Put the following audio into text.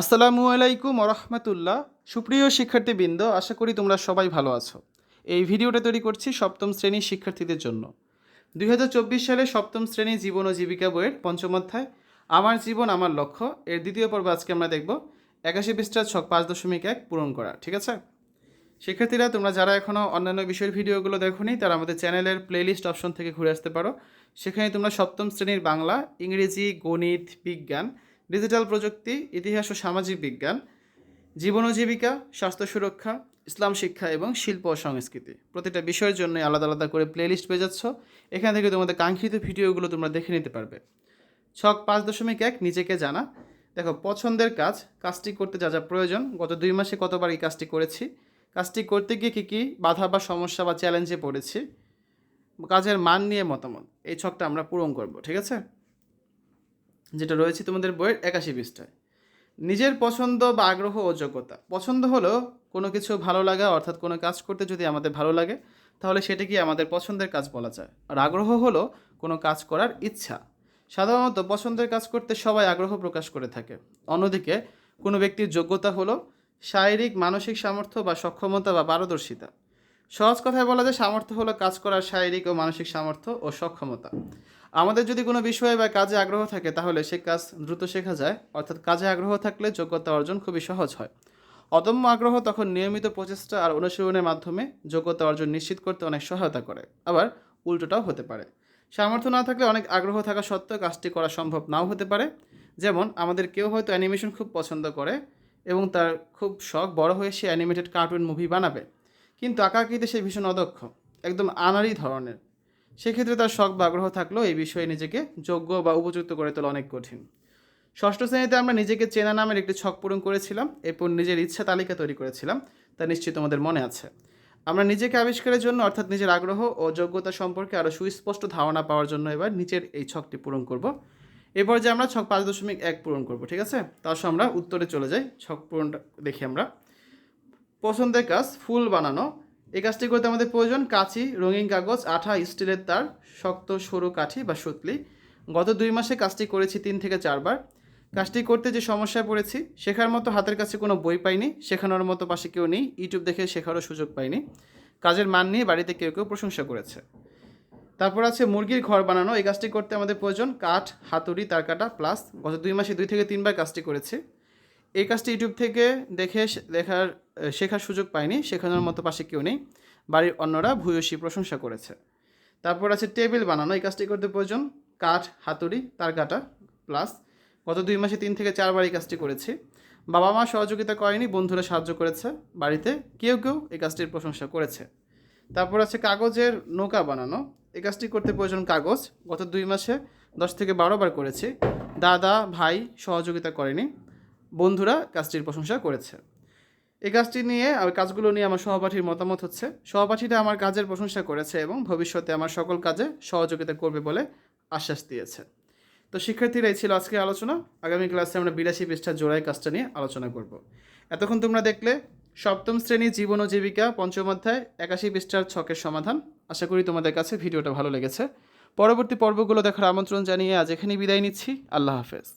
আসসালামু আলাইকুম রহমতুল্লাহ সুপ্রিয় শিক্ষার্থীবৃন্দ, আশা করি তোমরা সবাই ভালো আছো। এই ভিডিওটা তৈরি করছি সপ্তম শ্রেণির শিক্ষার্থীদের জন্য। দুই হাজার চব্বিশ সালে সপ্তম শ্রেণি জীবন ও জীবিকা বইয়ের পঞ্চম অধ্যায়, আমার জীবন, আমার লক্ষ্য। এর দ্বিতীয় পর্ব আজকে আমরা দেখব একাশি পৃষ্ঠা ছক পাঁচ দশমিক এক পূরণ করা, ঠিক আছে? শিক্ষার্থীরা, তোমরা যারা এখনও অন্যান্য বিষয়ের ভিডিওগুলো দেখোনি, তারা আমাদের চ্যানেলের প্লেলিস্ট অপশন থেকে ঘুরে আসতে পারো। সেখানে তোমরা সপ্তম শ্রেণির বাংলা, ইংরেজি, গণিত, বিজ্ঞান ডিজিটাল প্রযুক্তি, ইতিহাস ও সামাজিক বিজ্ঞান জীবন ও জীবিকা স্বাস্থ্য সুরক্ষা, ইসলাম শিক্ষা এবং শিল্প ও সংস্কৃতি। প্রতিটা বিষয়ের জন্য আলাদা আলাদা করে প্লেলিস্ট পেয়ে যাচ্ছ এখান থেকে তোমাদের কাঙ্ক্ষিত ভিডিওগুলো তোমরা দেখে নিতে পারবে। ছক পাঁচ দশমিক এক, নিজেকে জানা। দেখো, পছন্দের কাজ, কাজটি করতে যা যা প্রয়োজন। গত দুই মাসে কতবার এই কাজটি করেছি? কাজটি করতে গিয়ে কী কী বাধা বা সমস্যা বা চ্যালেঞ্জে পড়েছি? কাজের মান নিয়ে মতামত। এই ছকটা আমরা পূরণ করব, ঠিক আছে? যেটা রয়েছে তোমাদের বইয়ের একাশি পৃষ্ঠায়। নিজের পছন্দ বা আগ্রহ ও যোগ্যতা। পছন্দ হলো কোনো কিছু ভালো লাগা, অর্থাৎ কোনো কাজ করতে যদি আমাদের ভালো লাগে, তাহলে সেটাকে আমাদের পছন্দের কাজ বলা যায়। আর আগ্রহ হলো কোনো কাজ করার ইচ্ছা। সাধারণত পছন্দের কাজ করতে সবাই আগ্রহ প্রকাশ করে থাকে। অন্যদিকে, কোনো ব্যক্তির যোগ্যতা হলো শারীরিক, মানসিক সামর্থ্য বা সক্ষমতা বা পারদর্শিতা। সহজ কথায় বলা যায়, সামর্থ্য হলো কাজ করার শারীরিক ও মানসিক সামর্থ্য ও সক্ষমতা। আমাদের যদি কোনো বিষয়ে বা কাজে আগ্রহ থাকে, তাহলে সে কাজ দ্রুত শেখা যায়। অর্থাৎ কাজে আগ্রহ থাকলে যোগ্যতা অর্জন খুবই সহজ হয়। অদম্য আগ্রহ তখন নিয়মিত প্রচেষ্টা আর অনুশীলনের মাধ্যমে যোগ্যতা অর্জন নিশ্চিত করতে অনেক সহায়তা করে। আবার উল্টোটাও হতে পারে। সামর্থ্য না থাকলে অনেক আগ্রহ থাকা সত্ত্বেও কাজটি করা সম্ভব নাও হতে পারে। যেমন, আমাদের কেউ হয়তো অ্যানিমেশন খুব পছন্দ করে এবং তার খুব শখ বড় হয়ে সে অ্যানিমেটেড কার্টুন মুভি বানাবে। কিন্তু আঁকাআঁকিতে সে ভীষণ অদক্ষ, একদম আনারি ধরনের। সেক্ষেত্রে তার শখ বা আগ্রহ থাকলেও এই বিষয়ে নিজেকে যোগ্য বা উপযুক্ত করে তোলা অনেক কঠিন। ষষ্ঠ শ্রেণীতে আমরা নিজেকে চেনা নামের একটি ছক পূরণ করেছিলাম, এরপর নিজের ইচ্ছা তালিকা তৈরি করেছিলাম, তা নিশ্চিত তোমাদের মনে আছে। আমরা নিজেকে আবিষ্কারের জন্য, অর্থাৎ নিজের আগ্রহ ও যোগ্যতা সম্পর্কে আরও সুস্পষ্ট ধারণা পাওয়ার জন্য এবার নিচের এই ছকটি পূরণ করব। এরপর যে আমরা ছক পাঁচ দশমিক এক পূরণ করব, ঠিক আছে? তার সঙ্গে আমরা উত্তরে চলে যাই, ছক পূরণটা দেখি আমরা। পছন্দের কাজ, ফুল বানানো এই কাজটি করতে আমাদের প্রয়োজন কাঁচি, রঙিন কাগজ, আঠা, স্টিলের তার, শক্ত, সরু কাঠি বা সুতলি। গত দুই মাসে কাজটি করেছি তিন থেকে চারবার। কাজটি করতে যে সমস্যায় পড়েছি, শেখার মতো হাতের কাছে কোনো বই পাইনি, শেখানোর মতো পাশে কেউ নেই, ইউটিউব দেখে শেখারও সুযোগ পাইনি। কাজের মান নিয়ে বাড়িতে কেউ কেউ প্রশংসা করেছে। তারপর আছে মুরগির ঘর বানানো, এই কাজটি করতে আমাদের প্রয়োজন কাঠ, হাতুড়ি তারকাটা প্লাস গত দুই মাসে দুই থেকে তিনবার কাজটি করেছি। এই কাজটি ইউটিউব থেকে দেখে দেখার শেখার সুযোগ পাইনি শেখানোর মতো পাশে কেউ নেই। বাড়ির অন্যরা ভূয়সী প্রশংসা করেছে। তারপর আছে টেবিল বানানো। এই কাজটি করতে প্রয়োজন কাঠ, হাতুড়ি, তার কাটা, প্লাস গত দুই মাসে তিন থেকে চারবার এই কাজটি করেছি। বাবা মা সহযোগিতা করেনি, বন্ধুরা সাহায্য করেছে বাড়িতে, কেউ কেউ এই কাজটির প্রশংসা করেছে। তারপর আছে কাগজের নৌকা বানানো। এই কাজটি করতে প্রয়োজন কাগজ। গত দুই মাসে দশ থেকে বারো বার করেছি। দাদা, ভাই সহযোগিতা করেনি। বন্ধুরা কাজটির প্রশংসা করেছে। এই কাজটি নিয়ে কাজগুলো নিয়ে আমার সহপাঠীর মতামত হচ্ছে সহপাঠীরা আমার কাজের প্রশংসা করেছে এবং ভবিষ্যতে আমার সকল কাজে সহযোগিতা করবে বলে আশ্বাস দিয়েছে। তো শিক্ষার্থীরা, এই ছিল আজকে আলোচনা। আগামী ক্লাসে আমরা বিরাশি পৃষ্ঠা জোড়াই কাজটা নিয়ে আলোচনা করব। এতক্ষণ তোমরা দেখলে সপ্তম শ্রেণি জীবন ও জীবিকা, পঞ্চম অধ্যায়, একাশি পৃষ্ঠার ছকের সমাধান। আশা করি তোমাদের কাছে ভিডিওটা ভালো লেগেছে। পরবর্তী পর্বগুলো দেখার আমন্ত্রণ জানিয়ে আজ এখানেই বিদায় নিচ্ছি। আল্লাহ হাফেজ।